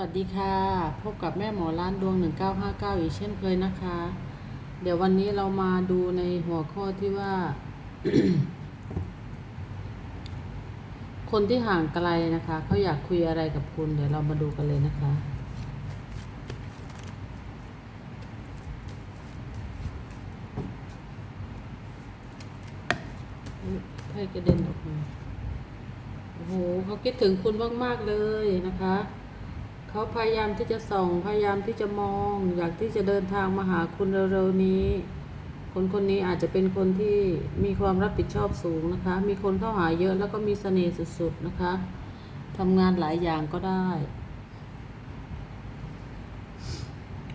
วัสดีค่ะ พบกับแม่หมอร้านดวง 1959 อีกเช่นเคยนะคะ เดี๋ยววันนี้เรามาดูในหัวข้อที่ว่า คนที่ห่างไกลนะคะเขาอยากคุยอะไรกับคุณ เดี๋ยวเรามาดูกันเลยนะคะไพ่กระเด็นออกมาโอ้โหเขาคิดถึงคุณมาก ๆ เลยนะคะ เขาพยายามที่จะส่องพยายามที่จะมอง อยากที่จะเดินทางมาหาคุณเร็วๆนี้ คนคนนี้อาจจะเป็นคนที่มีความรับผิดชอบสูงนะคะ มีคนเข้าหาเยอะแล้วก็มีเสน่ห์สุดๆนะคะทำงานหลายอย่างก็ได้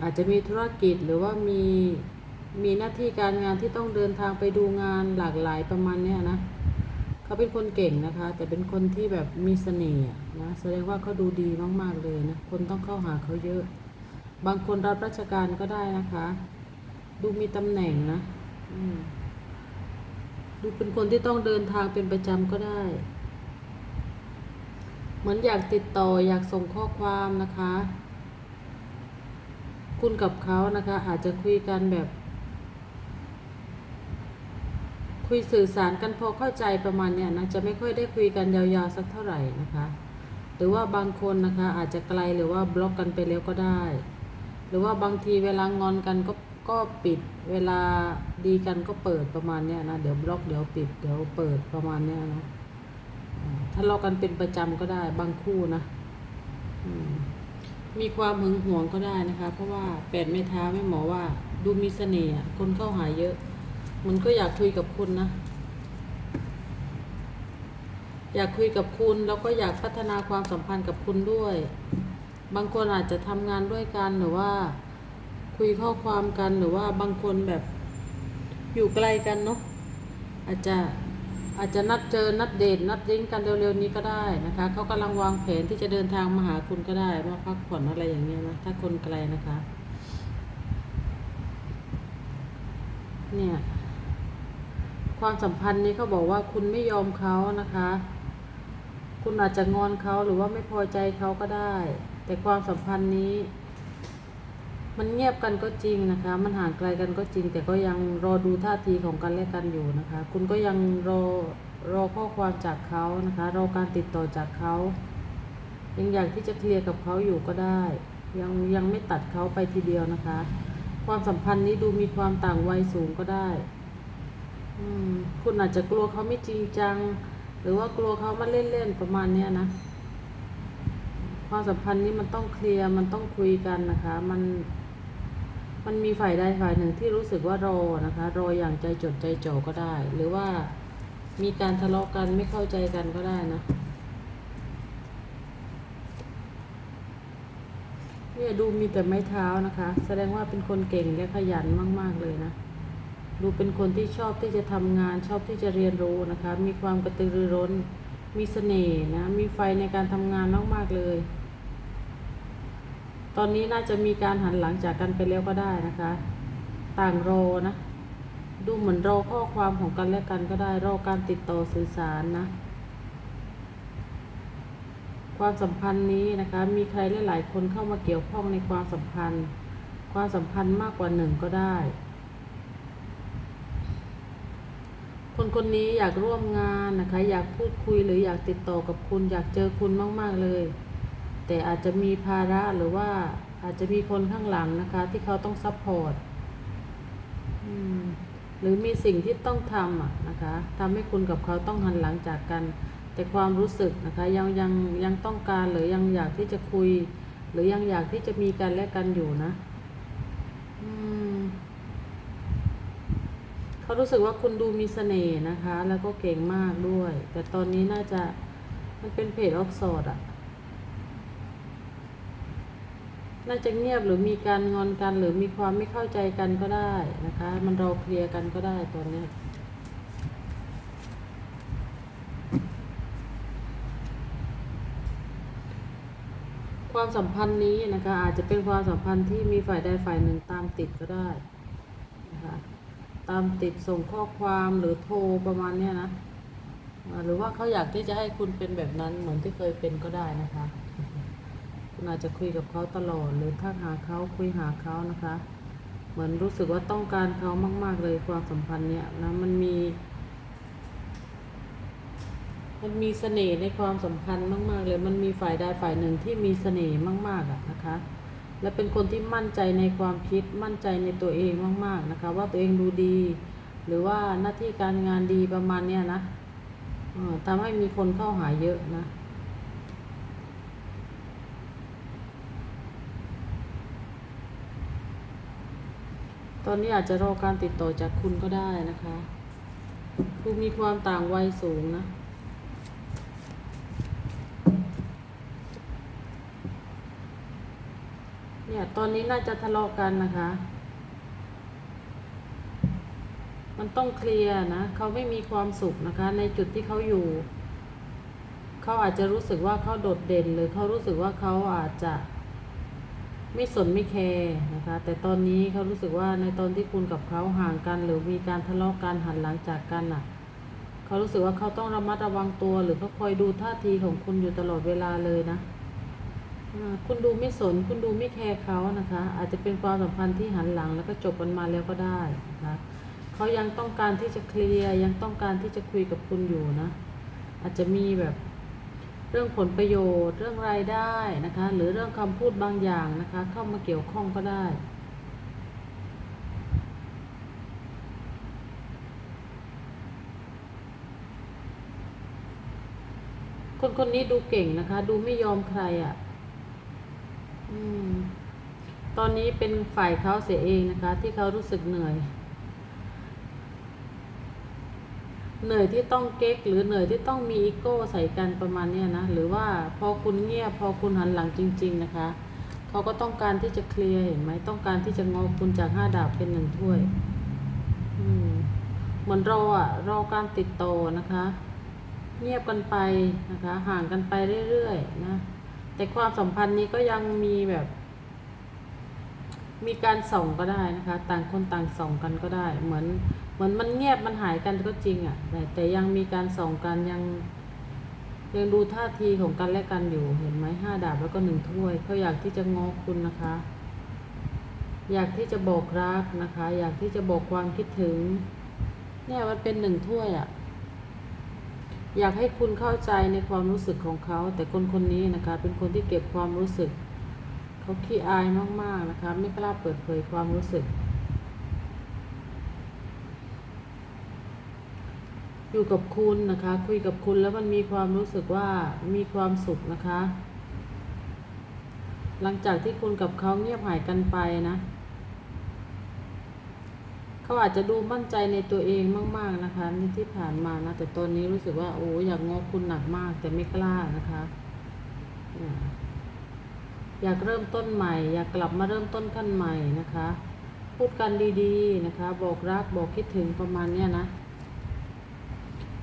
อาจจะมีธุรกิจหรือว่ามีมีหน้าที่การงานที่ต้องเดินทางไปดูงานหลากหลายประมาณเนี้ยนะ เขาเป็นคนเก่งนะคะ แต่เป็นคนที่แบบมีเสน่ห์นะแสดงว่าเขาดูดีมากๆเลยนะคนต้องเข้าหาเขาเยอะ บางคนรับราชการก็ได้นะคะ ดูมีตำแหน่งนะดูเป็นคนที่ต้องเดินทางเป็นประจำก็ได้ เหมือนอยากติดต่ออยากส่งข้อความนะคะ คุณกับเขานะคะ อาจจะคุยกันแบบ คุยสื่อสารกันพอเข้าใจประมาณเนี้ยนะจะไม่ค่อยได้คุยกันยาวๆสักเท่าไหร่นะคะ หรือว่าบางคนนะคะอาจจะไกลหรือว่าบล็อกกันไปแล้วก็ได้ หรือว่าบางทีเวลางอนกันก็ก็ปิดเวลาดีกันก็เปิดประมาณเนี้ยนะเดี๋ยวบล็อกเดี๋ยวปิดเดี๋ยวเปิดประมาณเนี้ยนะอ่าทะเลาะกันเป็นประจำก็ได้บางคู่นะมีความหึงหวงก็ได้นะคะ เพราะว่าแปดไม้เท้าไม่หมอว่า ดูมีเสน่ห์คนเข้าหาเยอะ มันก็อยากคุยกับคุณนะ อยากคุยกับคุณแล้วก็อยากพัฒนาความสัมพันธ์กับคุณด้วย บางคนอาจจะทำงานด้วยกันหรือว่า คุยข้อความกันหรือว่าบางคนแบบอยู่ไกลกันเนาะอาจจะอาจจะนัดเจอนัดเดทนัดดิ้งกันเร็วๆนี้ก็ได้นะคะเขากำลังวางแผนที่จะเดินทางมาหาคุณก็ได้มาพักผ่อนอะไรอย่างเงี้ยนะถ้าคนไกลนะคะ เนี่ย ความสัมพันธ์นี้เขาบอกว่าคุณไม่ยอมเขานะคะ คุณอาจจะงอนเขาหรือว่าไม่พอใจเขาก็ได้ แต่ความสัมพันธ์นี้ มันเงียบกันก็จริงนะคะ มันห่างไกลกันก็จริง แต่ก็ยังรอดูท่าทีของกันและกันอยู่นะคะ คุณก็ยังรอรอข้อความจากเขานะคะ รอการติดต่อจากเขา ยังอยากที่จะเคลียร์กับเขาอยู่ก็ได้ ยังยังไม่ตัดเขาไปทีเดียวนะคะ ความสัมพันธ์นี้ดูมีความต่างวัยสูงก็ได้ คุณอาจจะกลัวเขาไม่จริงจัง หรือว่ากลัวเขามาเล่นๆประมาณเนี้ยนะความสัมพันธ์นี้มันต้องเคลียร์มันต้องคุยกันนะคะ มัน มันมีฝ่ายใดฝ่ายหนึ่งที่รู้สึกว่ารอนะคะ รออย่างใจจดใจจ่อก็ได้ หรือว่ามีการทะเลาะกันไม่เข้าใจกันก็ได้นะเนี่ยดูมีแต่ไม้เท้านะคะ แสดงว่าเป็นคนเก่งและขยันมาก ๆ เลยนะ ดูเป็นคนที่ชอบที่จะทำงานชอบที่จะเรียนรู้นะคะ มีความกระตือรือร้น มีเสน่ห์นะ มีไฟในการทำงานมาก ๆ เลย ตอนนี้น่าจะมีการหันหลังจากกันไปแล้วก็ได้นะคะ ต่างรอนะ ดูเหมือนรอข้อความของกันและกันก็ได้ รอการติดต่อสื่อสารนะ ความสัมพันธ์นี้นะคะ มีใครหลาย ๆ คนเข้ามาเกี่ยวข้องในความสัมพันธ์ ความสัมพันธ์มากกว่าหนึ่งก็ได้ คนคนนี้อยากร่วมงานนะคะ อยากพูดคุยหรืออยากติดต่อกับคุณ อยากเจอคุณมาก ๆ เลย แต่อาจจะมีภาระหรือว่าอาจจะมีคนข้างหลังนะคะ ที่เขาต้องซัพพอร์ตหรือมีสิ่งที่ต้องทำนะคะทำให้คุณกับเขาต้องหันหลังจากกัน แต่ความรู้สึกนะคะ ยังยังยังต้องการหรือยังอยากที่จะคุย หรือยังอยากที่จะมีกันและกันอยู่นะ อืม เขารู้สึกว่าคุณดูมีเสน่ห์นะคะ แล้วก็เก่งมากด้วย แต่ตอนนี้น่าจะมันเป็นเพจออฟสอดอะน่าจะเงียบหรือมีการงอนกัน หรือมีความไม่เข้าใจกันก็ได้นะคะ มันเรอเคลียร์กันก็ได้ตอนนี้ความสัมพันธ์นี้นะคะอาจจะเป็นความสัมพันธ์ที่มีฝ่ายใดฝ่ายหนึ่งตามติดก็ได้นะคะ ตามติดส่งข้อความหรือโทรประมาณเนี้ยนะหรือว่าเขาอยากที่จะให้คุณเป็นแบบนั้นเหมือนที่เคยเป็นก็ได้นะคะ คุณอาจจะคุยกับเขาตลอดหรือทักหาเขาคุยหาเขานะคะ เหมือนรู้สึกว่าต้องการเขามาก ๆเลยความสัมพันธ์เนี่ยนะมันมีมันมีเสน่ห์ในความสัมพันธ์มาก ๆ เลย มันมีฝ่ายใดฝ่ายหนึ่งที่มีเสน่ห์มาก ๆอะนะคะ และเป็นคนที่มั่นใจในความคิดมั่นใจในตัวเองมากๆนะคะ ว่าตัวเองดูดี หรือว่าหน้าที่การงานดีประมาณเนี้ยนะทำให้มีคนเข้าหาเยอะนะตอนนี้อาจจะรอการติดต่อจากคุณก็ได้นะคะ คุณมีความต่างวัยสูงนะ เนี่ย ตอนนี้น่าจะทะเลาะกันนะคะ มันต้องเคลียร์นะ เขาไม่มีความสุขนะคะ ในจุดที่เขาอยู่ เขาอาจจะรู้สึกว่าเขาโดดเด่น หรือเขารู้สึกว่าเขาอาจจะ ไม่สนไม่แคร์นะคะ แต่ตอนนี้เขารู้สึกว่าในตอนที่คุณกับเขาห่างกัน หรือมีการทะเลาะกันหันหลังจากกันอะเขารู้สึกว่าเขาต้องระมัดระวังตัว หรือเขาคอยดูท่าทีของคุณอยู่ตลอดเวลาเลยนะ คุณดูไม่สน คุณดูไม่แคร์เขานะคะ อาจจะเป็นความสัมพันธ์ที่หันหลัง แล้วก็จบกันมาแล้วก็ได้นะคะเขายังต้องการที่จะเคลียร์ยังต้องการที่จะคุยกับคุณอยู่นะ อาจจะมีแบบเรื่องผลประโยชน์ เรื่องรายได้นะคะ หรือเรื่องคำพูดบางอย่างนะคะ เข้ามาเกี่ยวข้องก็ได้คนคนนี้ดูเก่งนะคะ ดูไม่ยอมใครอะ่ะ อืม ตอนนี้เป็นฝ่ายเขาเสียเองนะคะ ที่เขารู้สึกเหนื่อย เหนื่อยที่ต้องเก๊กหรือเหนื่อยที่ต้องมีอีโก้ใส่กันประมาณเนี้ยนะ หรือว่าพอคุณเงียบพอคุณหันหลังจริง ๆ นะคะ เขาก็ต้องการที่จะเคลียร์เห็นไหมต้องการที่จะงอคุณจากห้าดาบเป็นหนึ่งถ้วย อืมเหมือนรออะรอการติดต่อนะคะ เงียบกันไปนะคะ ห่างกันไปเรื่อยๆนะ แต่ความสัมพันธ์นี้ก็ยังมีแบบ มีการส่องก็ได้นะคะ ต่างคนต่างส่องกันก็ได้ เหมือนเหมือนมันเงียบมันหายกันก็จริงอะ่ะ แต่แต่ยังมีการส่องกันยัง ยังดูท่าทีของกันและกันอยู่เห็นไหมห้าดาบแล้วก็หนึ่งถ้วยเขาอยากที่จะงอคุณนะคะ อยากที่จะบอกรักนะคะ อยากที่จะบอกความคิดถึง เนี่ยมันเป็นหนึ่งถ้วยอะ่ะ อยากให้คุณเข้าใจในความรู้สึกของเขา แต่คนคนนี้นะคะ เป็นคนที่เก็บความรู้สึก เขาขี้อายมากๆนะคะ ไม่กล้าเปิดเผยความรู้สึก อยู่กับคุณนะคะ คุยกับคุณแล้วมันมีความรู้สึกว่ามีความสุขนะคะ หลังจากที่คุณกับเขาเงียบหายกันไปนะ เขาอาจจะดูมั่นใจในตัวเองมาก ๆนะคะในที่ผ่านมานะ แต่ตอนนี้รู้สึกว่าโอ้อยากงอคุณหนักมาก แต่ไม่กล้านะคะอ่าอยากเริ่มต้นใหม่ อยากกลับมาเริ่มต้นขั้นใหม่นะคะ พูดกันดีๆนะคะ บอกรักบอกคิดถึงประมาณเนี้ยนะ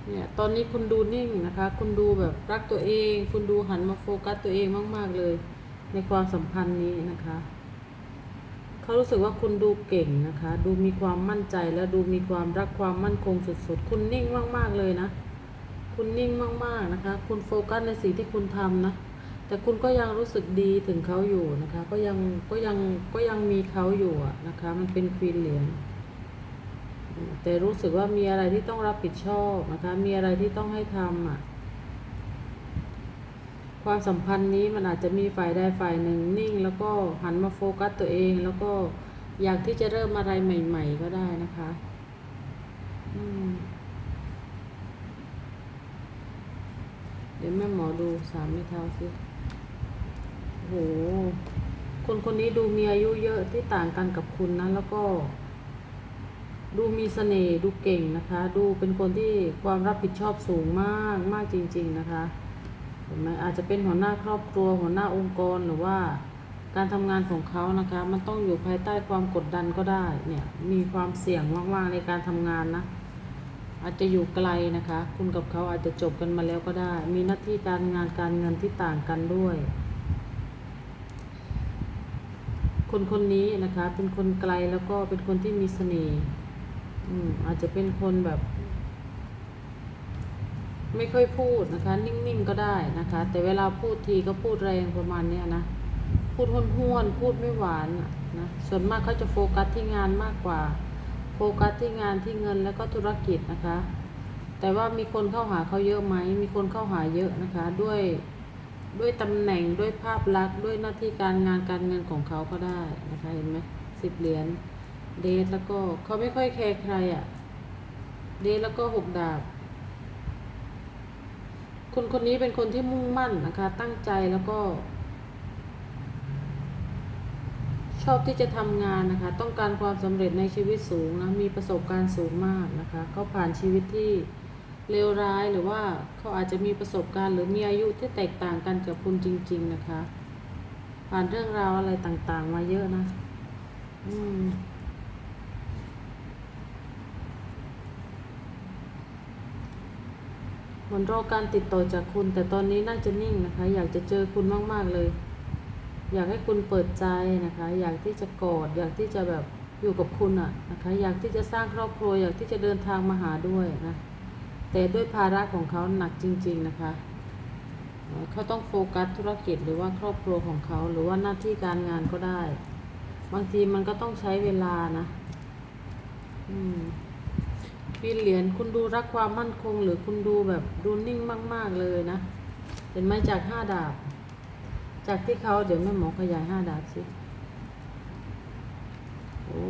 เนี่ยตอนนี้คุณดูนิ่งนะคะ คุณดูแบบรักตัวเอง คุณดูหันมาโฟกัสตัวเองมาก ๆเลย ในความสัมพันธ์นี้นะคะ เขารู้สึกว่าคุณดูเก่งนะคะ ดูมีความมั่นใจและดูมีความรักความมั่นคงสุดๆ คุณนิ่งมากๆเลยนะ คุณนิ่งมากๆนะคะ คุณโฟกัสในสิ่งที่คุณทำนะ แต่คุณก็ยังรู้สึกดีถึงเขาอยู่นะคะ ก็ยังก็ยังก็ยังมีเขาอยู่อะนะคะ มันเป็นควีนเหรียญแต่รู้สึกว่ามีอะไรที่ต้องรับผิดชอบนะคะ มีอะไรที่ต้องให้ทำอะ ความสัมพันธ์นี้มันอาจจะมีฝ่ายใดฝ่ายหนึ่งนิ่ง แล้วก็หันมาโฟกัสตัวเอง แล้วก็อยากที่จะเริ่มอะไรใหม่ ๆ ก็ได้นะคะเดี๋ยวแม่หมอดูสามไม่เท้าสิโหคนคนนี้ดูมีอายุเยอะที่ต่างกันกับคุณนะแล้วก็ ดูมีเสน่ห์ดูเก่งนะคะ ดูเป็นคนที่ความรับผิดชอบสูงมากมากจริง ๆ นะคะ เห็นไหมอาจจะเป็นหัวหน้าครอบครัว หัวหน้าองค์กรหรือว่าการทำงานของเขานะคะ มันต้องอยู่ภายใต้ความกดดันก็ได้เนี่ยมีความเสี่ยงมากๆในการทำงานนะอาจจะอยู่ไกลนะคะ คุณกับเขาอาจจะจบกันมาแล้วก็ได้ มีหน้าที่การงานการเงินที่ต่างกันด้วย คนคนนี้นะคะ เป็นคนไกลแล้วก็เป็นคนที่มีเสน่ห์อาจจะเป็นคนแบบ ไม่ค่อยพูดนะคะ นิ่งๆก็ได้นะคะ แต่เวลาพูดทีก็พูดแรงประมาณเนี้ยนะ พูดห้วนๆพูดไม่หวานนะส่วนมากเขาจะโฟกัสที่งานมากกว่า โฟกัสที่งานที่เงินแล้วก็ธุรกิจนะคะ แต่ว่ามีคนเข้าหาเขาเยอะไหมมีคนเข้าหาเยอะนะคะ ด้วยด้วยตำแหน่งด้วยภาพลักษณ์ด้วยหน้าที่การงานการเงินของเขาก็ได้นะคะเห็นไหมสิบเหรียญเดทแล้วก็เขาไม่ค่อยแคร์ใครอะ่ะเดทแล้วก็หกดาบ คนคนนี้เป็นคนที่มุ่งมั่นนะคะ ตั้งใจแล้วก็ ชอบที่จะทำงานนะคะ ต้องการความสำเร็จในชีวิตสูงนะมีประสบการณ์สูงมากนะคะเขาผ่านชีวิตที่เลวร้ายหรือว่าเขาอาจจะมีประสบการณ์หรือมีอายุที่แตกต่างกันกับคุณจริง ๆ นะคะ ผ่านเรื่องราวอะไรต่างๆ มาเยอะนะ อืม เหมือนรอการติดต่อจากคุณ แต่ตอนนี้น่าจะนิ่งนะคะ อยากจะเจอคุณมากๆเลย อยากให้คุณเปิดใจนะคะ อยากที่จะกอด อยากที่จะแบบอยู่กับคุณอะนะคะ อยากที่จะสร้างครอบครัว อยากที่จะเดินทางมาหาด้วยนะ แต่ด้วยภาระของเขาหนักจริง ๆนะคะเอ่อเขาต้องโฟกัสธุรกิจหรือว่าครอบครัวของเขาหรือว่าหน้าที่การงานก็ได้ บางทีมันก็ต้องใช้เวลานะ อืม ปีเหรียญคุณดูรักความมั่นคง หรือคุณดูแบบดูนิ่งมาก ๆเลยนะ เห็นไหมจากห้าดาบ จากที่เขาเดี๋ยวแม่หมอขยายห้าดาบสิโอ้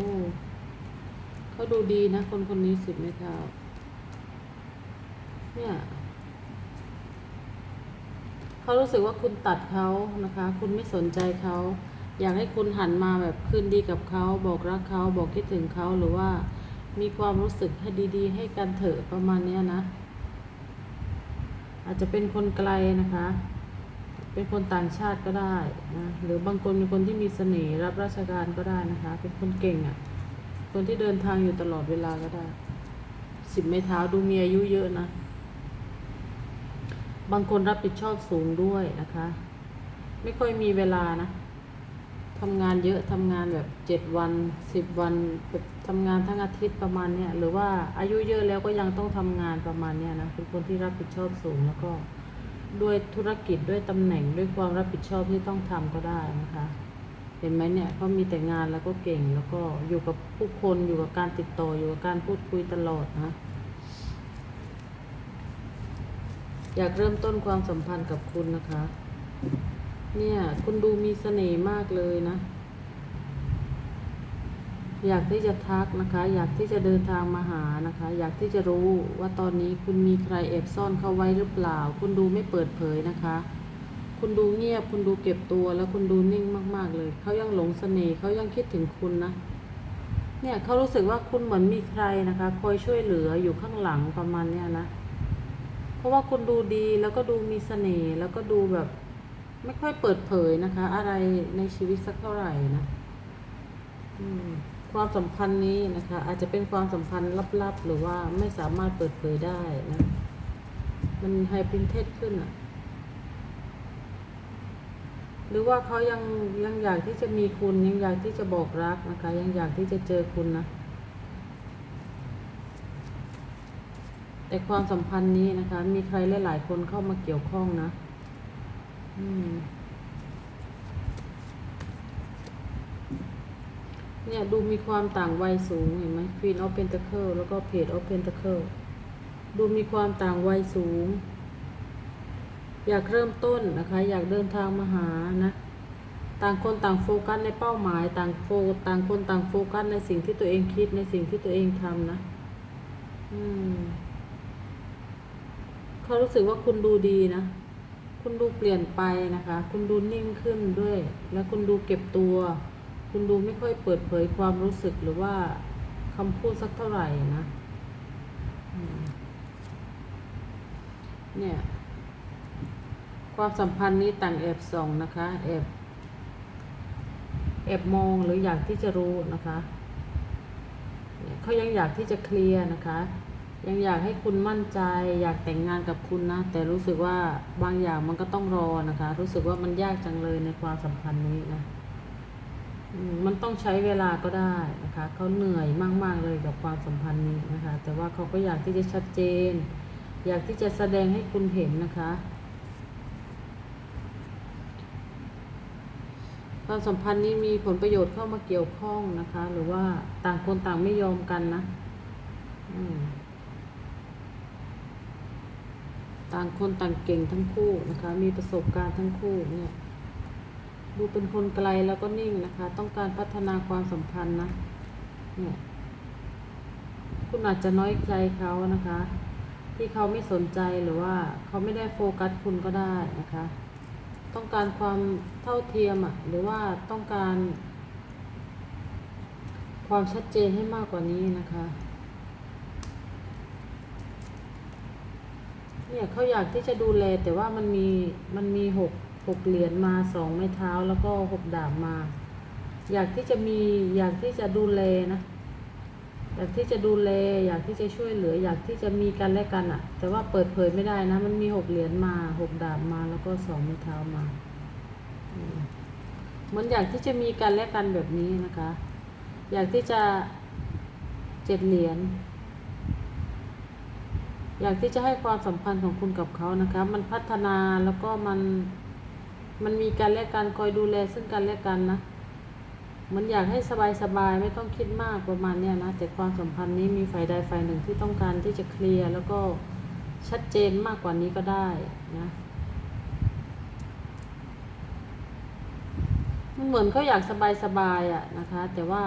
เขาดูดีนะ คนคนนี้สิบไม่เท่าเนี่ยเขารู้สึกว่าคุณตัดเขานะคะ คุณไม่สนใจเขา อยากให้คุณหันมาแบบคืนดีกับเขา บอกรักเขา บอกคิดถึงเขาหรือว่า มีความรู้สึกให้ดี ๆ ให้กันเถอะประมาณนี้นะ อาจจะเป็นคนไกลนะคะ เป็นคนต่างชาติก็ได้นะหรือบางคนเป็นคนที่มีเสน่ห์รับราชการก็ได้นะคะ เป็นคนเก่งอะ่ะ คนที่เดินทางอยู่ตลอดเวลาก็ได้สิบไม้เท้าดูมีอายุเยอะนะ บางคนรับผิดชอบสูงด้วยนะคะ ไม่ค่อยมีเวลานะทำงานเยอะทำงานแบบเจ็ดวันสิบวันแบบ ทำงานทั้งอาทิตย์ประมาณเนี้ยหรือว่าอายุเยอะแล้วก็ยังต้องทำงานประมาณเนี้ยนะเป็นคนที่รับผิดชอบสูงแล้วก็ด้วยธุรกิจด้วยตำแหน่งด้วยความรับผิดชอบที่ต้องทำก็ได้นะคะ เห็นไหมเนี่ยเขามีแต่งานแล้วก็เก่งแล้วก็อยู่กับผู้คนอยู่กับการติดต่ออยู่กับการพูดคุยตลอดนะอยากเริ่มต้นความสัมพันธ์กับคุณนะคะ เนี่ยคุณดูมีเสน่ห์มากเลยนะ อยากที่จะทักนะคะ อยากที่จะเดินทางมาหานะคะ อยากที่จะรู้ว่าตอนนี้คุณมีใครแอบซ่อนเขาไว้หรือเปล่า คุณดูไม่เปิดเผยนะคะ คุณดูเงียบ คุณดูเก็บตัวแล้วคุณดูนิ่งมาก ๆ เลย เขายังหลงเสน่ห์เขายังคิดถึงคุณนะ เนี่ยเขารู้สึกว่าคุณเหมือนมีใครนะคะ คอยช่วยเหลืออยู่ข้างหลังประมาณเนี้ยนะ เพราะว่าคุณดูดีแล้วก็ดูมีเสน่ห์แล้วก็ดูแบบ ไม่ค่อยเปิดเผยนะคะ อะไรในชีวิตสักเท่าไหร่นะ อืม ความสัมพันธ์นี้นะคะ อาจจะเป็นความสัมพันธ์ลับๆ หรือว่าไม่สามารถเปิดเผยได้นะ มันไฮปรินเทสขึ้นอะหรือว่าเขายังยังอยากที่จะมีคุณยังอยากที่จะบอกรักนะคะ ยังอยากที่จะเจอคุณนะ แต่ความสัมพันธ์นี้นะคะ มีใครหลาย ๆ คนเข้ามาเกี่ยวข้องนะ อืม เนี่ยดูมีความต่างวัยสูงเห็นไหม Queen of Pentacle แล้วก็ Page of Pentacle ดูมีความต่างวัยสูง อยากเริ่มต้นนะคะ อยากเดินทางมาหานะ ต่างคนต่างโฟกัสในเป้าหมาย ต่างโฟต่างคนต่างโฟกัสในสิ่งที่ตัวเองคิดในสิ่งที่ตัวเองทำนะอืมเขารู้สึกว่าคุณดูดีนะ คุณดูเปลี่ยนไปนะคะ คุณดูนิ่งขึ้นด้วย แล้วคุณดูเก็บตัว คุณดูไม่ค่อยเปิดเผยความรู้สึกหรือว่าคำพูดสักเท่าไหร่นะเนี่ย ความสัมพันธ์นี้ต่างแอบส่องนะคะ แอบแอบมองหรืออยากที่จะรู้นะคะเขายังอยากที่จะเคลียร์นะคะ ยังอยากให้คุณมั่นใจ อยากแต่งงานกับคุณนะ แต่รู้สึกว่าบางอย่างมันก็ต้องรอนะคะ รู้สึกว่ามันยากจังเลยในความสัมพันธ์นี้นะ มันต้องใช้เวลาก็ได้นะคะเขาเหนื่อยมากๆเลยกับความสัมพันธ์นี้นะคะ แต่ว่าเขาก็อยากที่จะชัดเจน อยากที่จะแสดงให้คุณเห็นนะคะความสัมพันธ์นี้มีผลประโยชน์เข้ามาเกี่ยวข้องนะคะ หรือว่าต่างคนต่างไม่ยอมกันนะต่างคนต่างเก่งทั้งคู่นะคะ มีประสบการณ์ทั้งคู่เนี่ย ดูเป็นคนไกลแล้วก็นิ่งนะคะ ต้องการพัฒนาความสัมพันธ์นะเนี่ยคุณอาจจะน้อยใจเขานะคะ ที่เขาไม่สนใจหรือว่าเขาไม่ได้โฟกัสคุณก็ได้นะคะ ต้องการความเท่าเทียมอะหรือว่าต้องการ ความชัดเจนให้มากกว่านี้นะคะเนี่ยเขาอยากที่จะดูแลแต่ว่ามันมีมันมีหก หกเหรียญมาสองไม้เท้าแล้วก็หกดาบมา อยากที่จะมีอยากที่จะดูแลนะ อยากที่จะดูแล อยากที่จะช่วยเหลือ อยากที่จะมีกันและกันอะแต่ว่าเปิดเผยไม่ได้นะ มันมีหกเหรียญมาหกดาบมาแล้วก็สองไม้เท้ามามเหมือนอยากที่จะมีกันและกันแบบนี้นะคะ อยากที่จะเจ็ดเหรียญอยากที่จะให้ความสัมพันธ์ของคุณกับเขานะคะ มันพัฒนาแล้วก็มัน มันมีกันและกันคอยดูแลซึ่งกันและกันนะมันอยากให้สบายๆไม่ต้องคิดมากประมาณเนี้ยนะแต่ความสัมพันธ์นี้มีฝ่ายใดฝ่ายหนึ่งที่ต้องการที่จะเคลียร์แล้วก็ชัดเจนมากกว่านี้ก็ได้นะมันเหมือนเขาอยากสบายๆอะนะคะ แต่ว่า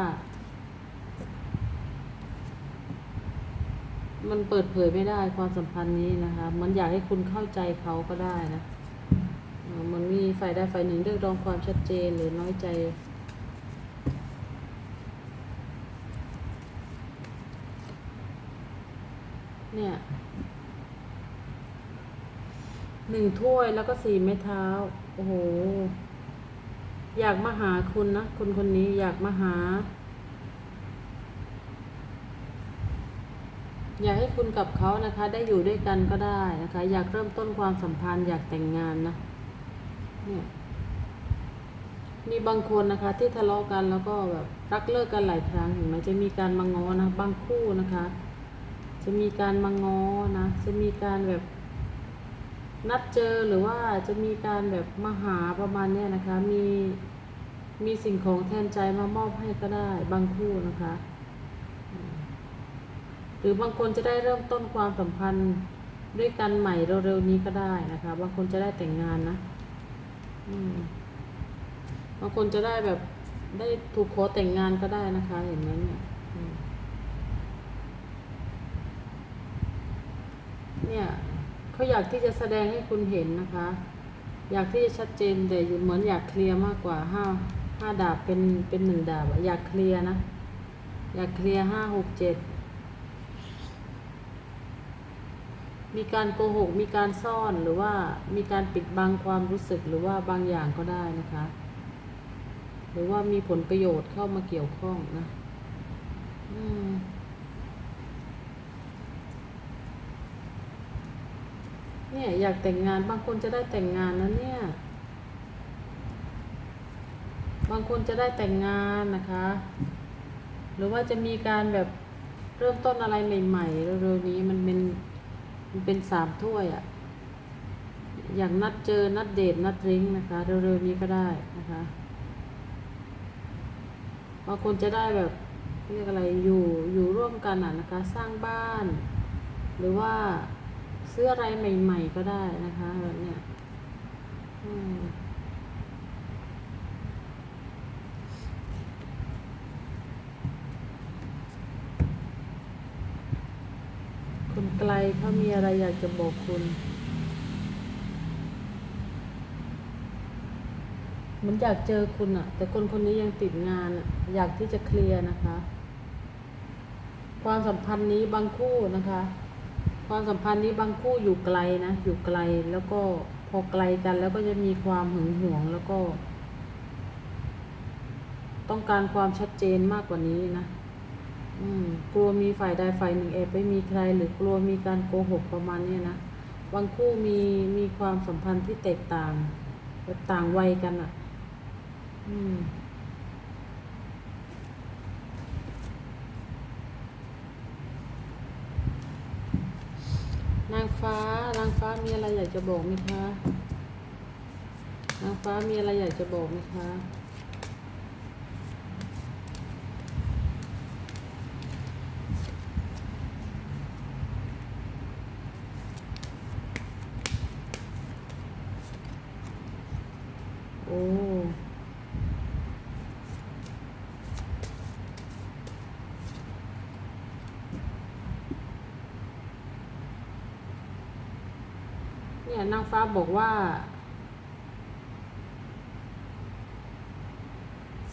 มันเปิดเผยไม่ได้ความสัมพันธ์นี้นะคะ มันอยากให้คุณเข้าใจเขาก็ได้นะ มันมีฝ่ายใดฝ่ายหนึ่งเรียกร้องความชัดเจนหรือน้อยใจเนี่ยหนึ่งถ้วยแล้วก็สี่ไม้เท้า โอ้โห อยากมาหาคุณนะคนคนนี้อยากมาหา อยากให้คุณกับเขานะคะ ได้อยู่ด้วยกันก็ได้นะคะ อยากเริ่มต้นความสัมพันธ์อยากแต่งงานนะ เนี่ยมีบางคนนะคะที่ทะเลาะกันแล้วก็แบบรักเลิกกันหลายครั้งเห็นไหมจะมีการมาง้อนะบางคู่นะคะ จะมีการมาง้อนะ จะมีการแบบนัดเจอหรือว่าจะมีการแบบมาหาประมาณเนี้ยนะคะ มีมีสิ่งของแทนใจมามอบให้ก็ได้บางคู่นะคะ หรือบางคนจะได้เริ่มต้นความสัมพันธ์ด้วยกันใหม่เร็วๆนี้ก็ได้นะคะ บางคนจะได้แต่งงานนะ บางคนจะได้แบบได้ถูกขอแต่งงานก็ได้นะคะเห็นไหมเนี่ยเนี่ยเขาอยากที่จะแสดงให้คุณเห็นนะคะ อยากที่จะชัดเจนแต่เหมือนอยากเคลียร์มากกว่าห้าห้าดาบเป็นเป็นหนึ่งดาบอยากเคลียร์นะ อยากเคลียร์ห้าหกเจ็ด มีการโกหก มีการซ่อนหรือว่ามีการปิดบังความรู้สึกหรือว่าบางอย่างก็ได้นะคะ หรือว่ามีผลประโยชน์เข้ามาเกี่ยวข้องนะอืมเนี่ยอยากแต่งงานบางคนจะได้แต่งงานนะเนี่ย บางคนจะได้แต่งงานนะคะ หรือว่าจะมีการแบบเริ่มต้นอะไรใหม่ๆเร็วๆนี้มันเป็น มันเป็นสามถ้วยอะ่ะ อย่างนัดเจอ นัดเดท นัดดริ้งนะคะ เร็วๆนี้ก็ได้นะคะบางคนจะได้แบบเรียกอะไรอยู่อยู่ร่วมกันอะนะคะ สร้างบ้าน หรือว่าซื้ออะไรใหม่ ๆ ก็ได้นะคะแบบเนี้ยอืมคน ไกลเขามีอะไรอยากจะบอกคุณเหมันอยากเจอคุณอะแต่คนคนนี้ยังติดงานอะอยากที่จะเคลียร์นะคะ ความสัมพันธ์นี้บางคู่นะคะ ความสัมพันธ์นี้บางคู่อยู่ไกลนะ อยู่ไกลแล้วก็พอไกลกันแล้วก็จะมีความหึงหวงแล้วก็ ต้องการความชัดเจนมากกว่านี้นะ อืมกลัวมีฝ่ายใดฝ่ายหนึ่งแอบไปมีใคร หรือกลัวมีการโกหกประมาณเนี้ยนะบางคู่มีมีความสัมพันธ์ที่แตกต่างต่างวัยกันอะ่ะ อืมนางฟ้านางฟ้ามีอะไรอยากจะบอกไหมคะ นางฟ้ามีอะไรอยากจะบอกไหมคะ นางฟ้าบอกว่า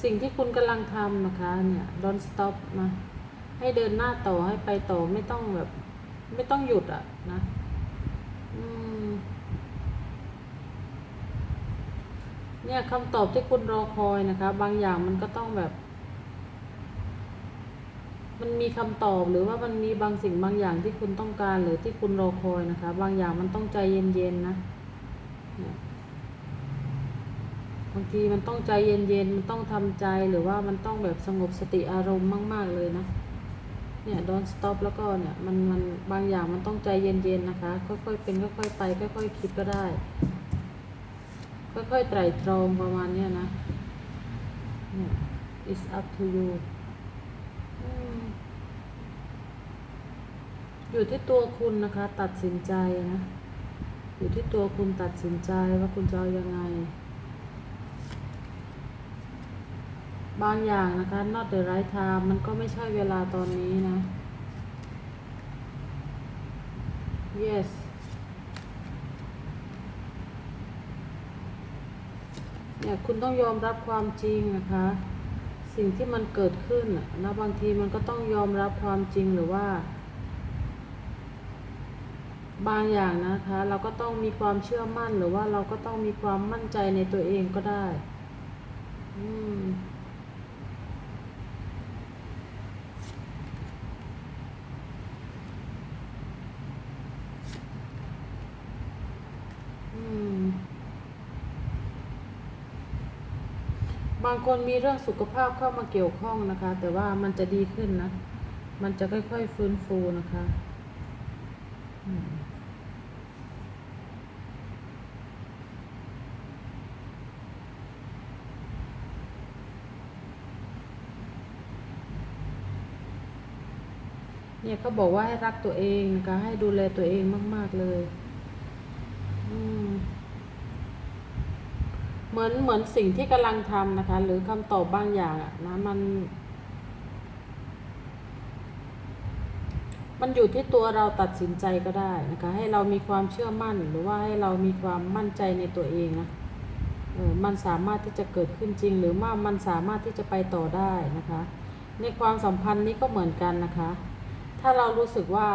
สิ่งที่คุณกำลังทำนะคะ เนี่ย don't stop นะให้เดินหน้าต่อให้ไปต่อไม่ต้องแบบ ไม่ต้องหยุดอะนะเนี่ยคำตอบที่คุณรอคอยนะคะ บางอย่างมันก็ต้องแบบ มันมีคำตอบหรือว่ามันมีบางสิ่งบางอย่างที่คุณต้องการหรือที่คุณรอคอยนะคะ บางอย่างมันต้องใจเย็นๆนะบางทีมันต้องใจเย็นๆมันต้องทำใจหรือว่ามันต้องแบบสงบสติอารมณ์มาก ๆเลยนะเนี่ย don't stop แล้วก็เนี่ยมันมันบางอย่างมันต้องใจเย็นๆนะคะ ค่อยๆเป็นค่อยๆไปค่อยๆคิดก็ได้ ค่อยๆไตร่ตรองประมาณเนี้ยนะเนี่ย it's up to you อืม อยู่ที่ตัวคุณนะคะ ตัดสินใจนะ อยู่ที่ตัวคุณตัดสินใจว่าคุณจะเอายังไง บางอย่างนะคะ not the right time มันก็ไม่ใช่เวลาตอนนี้นะ yes เนี่ยคุณต้องยอมรับความจริงนะคะ สิ่งที่มันเกิดขึ้นน่ะนะบางทีมันก็ต้องยอมรับความจริงหรือว่า บางอย่างนะคะ เราก็ต้องมีความเชื่อมั่นหรือว่าเราก็ต้องมีความมั่นใจในตัวเองก็ได้ อืมบางคนมีเรื่องสุขภาพเข้ามาเกี่ยวข้องนะคะ แต่ว่ามันจะดีขึ้นนะ มันจะค่อยๆฟื้นฟูนะคะ อืม เนี่ยเขาบอกว่าให้รักตัวเองนะคะให้ดูแลตัวเองมาก ๆเลยเหมือนเหมือนสิ่งที่กำลังทำนะคะ หรือคำตอบบางอย่างอะนะมัน มันอยู่ที่ตัวเราตัดสินใจก็ได้นะคะ ให้เรามีความเชื่อมั่น หรือว่าให้เรามีความมั่นใจในตัวเองนะเออมันสามารถที่จะเกิดขึ้นจริง หรือว่ามันสามารถที่จะไปต่อได้นะคะ ในความสัมพันธ์นี้ก็เหมือนกันนะคะ ถ้าเรารู้สึกว่า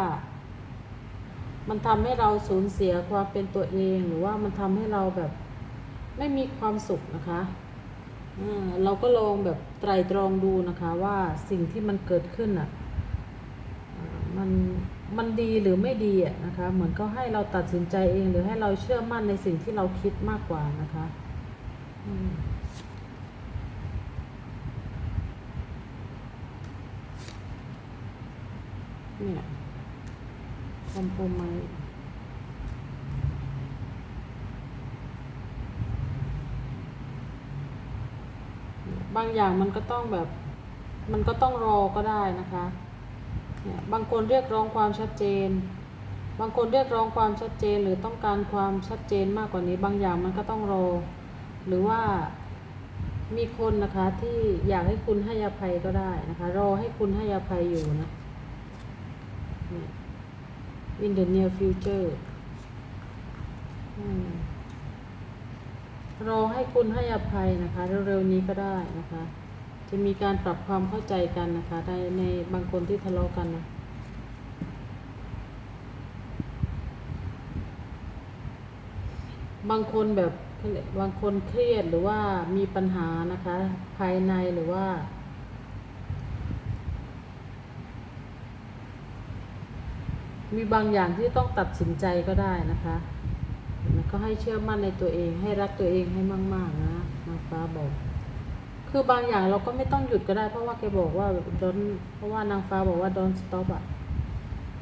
มันทำให้เราสูญเสียความเป็นตัวเองหรือว่ามันทำให้เราแบบ ไม่มีความสุขนะคะเราก็ลองแบบไตรตรองดูนะคะว่าสิ่งที่มันเกิดขึ้นอะอ่ามันมันดีหรือไม่ดีอะนะคะเหมือนก็ให้เราตัดสินใจเอง หรือให้เราเชื่อมั่นในสิ่งที่เราคิดมากกว่านะคะ อืม เนี่ยคอมโพไมบางอย่างมันก็ต้องแบบ มันก็ต้องรอก็ได้นะคะเนี่ยบางคนเรียกร้องความชัดเจน บางคนเรียกร้องความชัดเจนหรือต้องการความชัดเจนมากกว่านี้ บางอย่างมันก็ต้องรอ หรือว่ามีคนนะคะที่อยากให้คุณให้อภัยก็ได้นะคะ รอให้คุณให้อภัยอยู่นะ in the near future อืมรอให้คุณให้อภัยนะคะ เร็วๆนี้ก็ได้นะคะ จะมีการปรับความเข้าใจกันนะคะในในบางคนที่ทะเลาะกันนะบางคนแบบบางคนเครียดหรือว่ามีปัญหานะคะ ภายในหรือว่า มีบางอย่างที่ต้องตัดสินใจก็ได้นะคะแล้วก็ให้เชื่อมั่นในตัวเอง ให้รักตัวเองให้มาก ๆ นะนางฟ้าบอก คือบางอย่างเราก็ไม่ต้องหยุดก็ได้ เพราะว่าแกบอกว่าดอนเพราะว่านางฟ้าบอกว่า don't stop อะ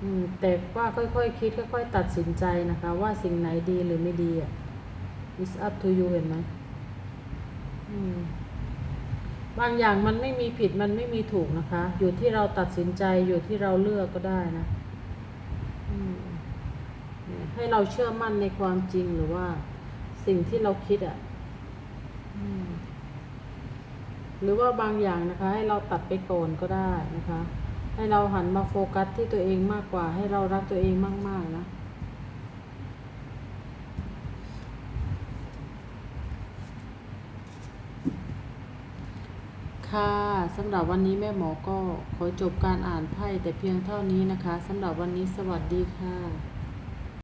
อืมแต่ว่าค่อยๆคคิดค่อย ๆ ตัดสินใจนะคะ ว่าสิ่งไหนดีหรือไม่ดีอะ is up to you เห็นไหมอืมบางอย่างมันไม่มีผิดมันไม่มีถูกนะคะ อยู่ที่เราตัดสินใจอยู่ที่เราเลือกก็ได้นะ ให้เราเชื่อมั่นในความจริงหรือว่า สิ่งที่เราคิดอะ่ะหรือว่าบางอย่างนะคะ ให้เราตัดไปโกนก็ได้นะคะ ให้เราหันมาโฟกัสที่ตัวเองมากกว่า ให้เรารักตัวเองมาก ๆ นะค่ะสำหรับวันนี้แม่หมอก็ขอจบการอ่านไพ่แต่เพียงเท่านี้นะคะสำหรับวันนี้สวัสดีค่ะ